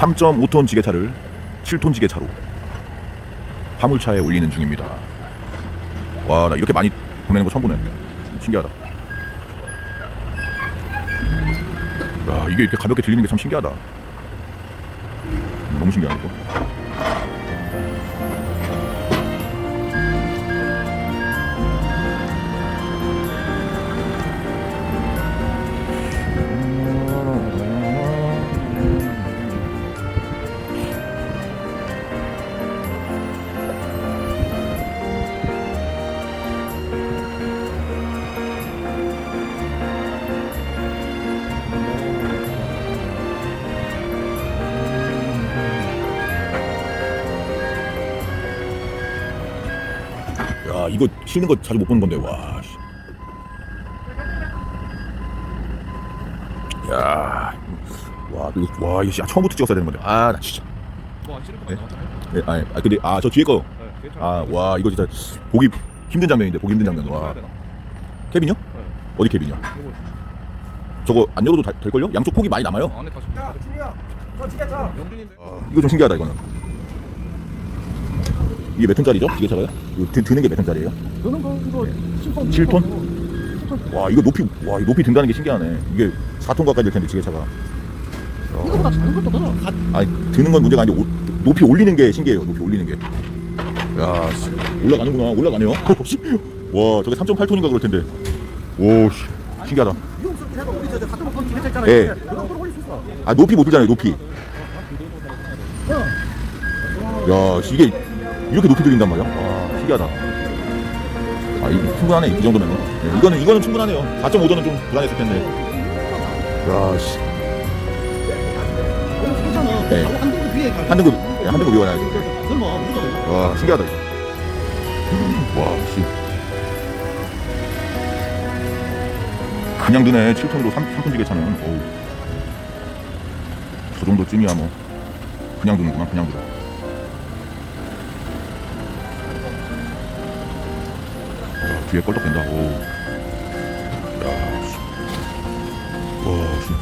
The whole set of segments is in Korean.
3.5톤 지게차를 7톤 지게차로 화물차에 올리는 중입니다. 와, 나 이렇게 많이 보내는 거 처음 보네. 신기하다. 야, 이게 이렇게 가볍게 들리는 게 참 신기하다. 너무 신기하네, 또. 야, 이거 실는 거 자주 못 보는 건데, 와. 씨. 야, 와, 이거, 와, 이거 진짜 처음부터 찍었어야 되는 건데. 아, 나 진짜. 뭐안 네? 거 같아. 예, 아, 아, 근데, 아, 저 뒤에 거. 네, 괜찮아. 아, 와, 이거 진짜 보기 힘든 장면인데, 보기 힘든 장면. 와. 케빈이요? 네. 어디 케빈이요? 이거 저거 안 열어도 다- 될걸요? 양쪽 폭이 많이 남아요? 안에 다시. 야, 준이야. 너 지겠다. 영준인데. 이거 좀 신기하다, 이거는. 이게 몇 톤짜리죠? 지게차가요? 이거 드, 드는 게 몇 톤짜리예요? 너는 그 이거 7톤. 7톤? 와, 이거 높이, 와, 이 높이 든다는 게 신기하네. 이게 4톤 가까이 될 텐데, 지게차가. 이거보다 작은 것도 많아. 아니 드는 건 문제가 아니고 오- 높이 올리는 게 신기해요. 높이 올리는 게. 야, 씨, 올라가는구나. 올라가네요. 씨. 와, 저게 3.8톤인가 그럴 텐데. 오, 씨, 신기하다. 우리 저 같은 거 했잖아. 예. 그거 그걸 올릴 수 있어. 아, 높이 못 들잖아요. 높이. 야, 씨, 이게 이렇게 높이 들린단 말이야? 와, 신기하다. 아, 이 충분하네. 이 정도면. 네, 이거는 이거는 충분하네요. 4.5도는 좀 불안했을 텐데. 야, 씨. 네. 한 등급 위에 가. 한 등급, 네, 한 등급 무조건. 와, 신기하다. 와, 씨. 그냥 드네. 7톤으로 3, 3톤 지게차는. 어우. 저 정도쯤이야, 뭐. 그냥 드는구나, 그냥 들어. 야, 뒤에 껄떡댄다. 오. 야, 씨. 와, 씨.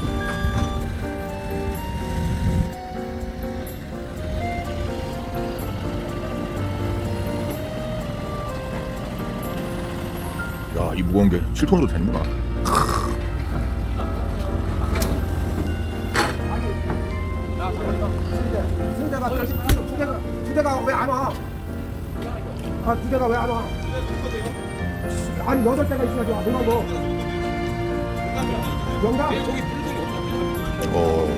야, 이 무거운 게 7톤으로 되는구나. 승대가 다시 두 대가 두 대가 왜 안 와? 아, 두 대가 왜 안 와? 아니 여덟 대가 있어야지 와. 뭐라고? 영감. 어.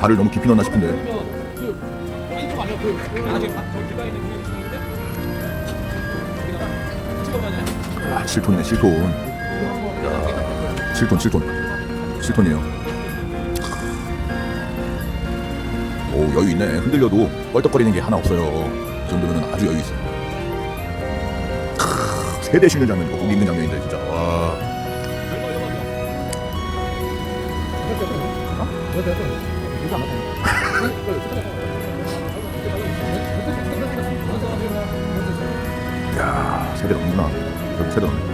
발을 너무 깊이 넣나 싶은데. 아, 7톤이네, 7톤. 야, 7톤, 7톤. 7톤이에요. 오, 여유 있네. 흔들려도 껄떡거리는 게 하나 없어요. 이 정도면 아주 여유 있어요. 대대신을 잡는 거 거기 있는 장면인데 진짜. 와. 야 세대 넘구나. 세대 넘네.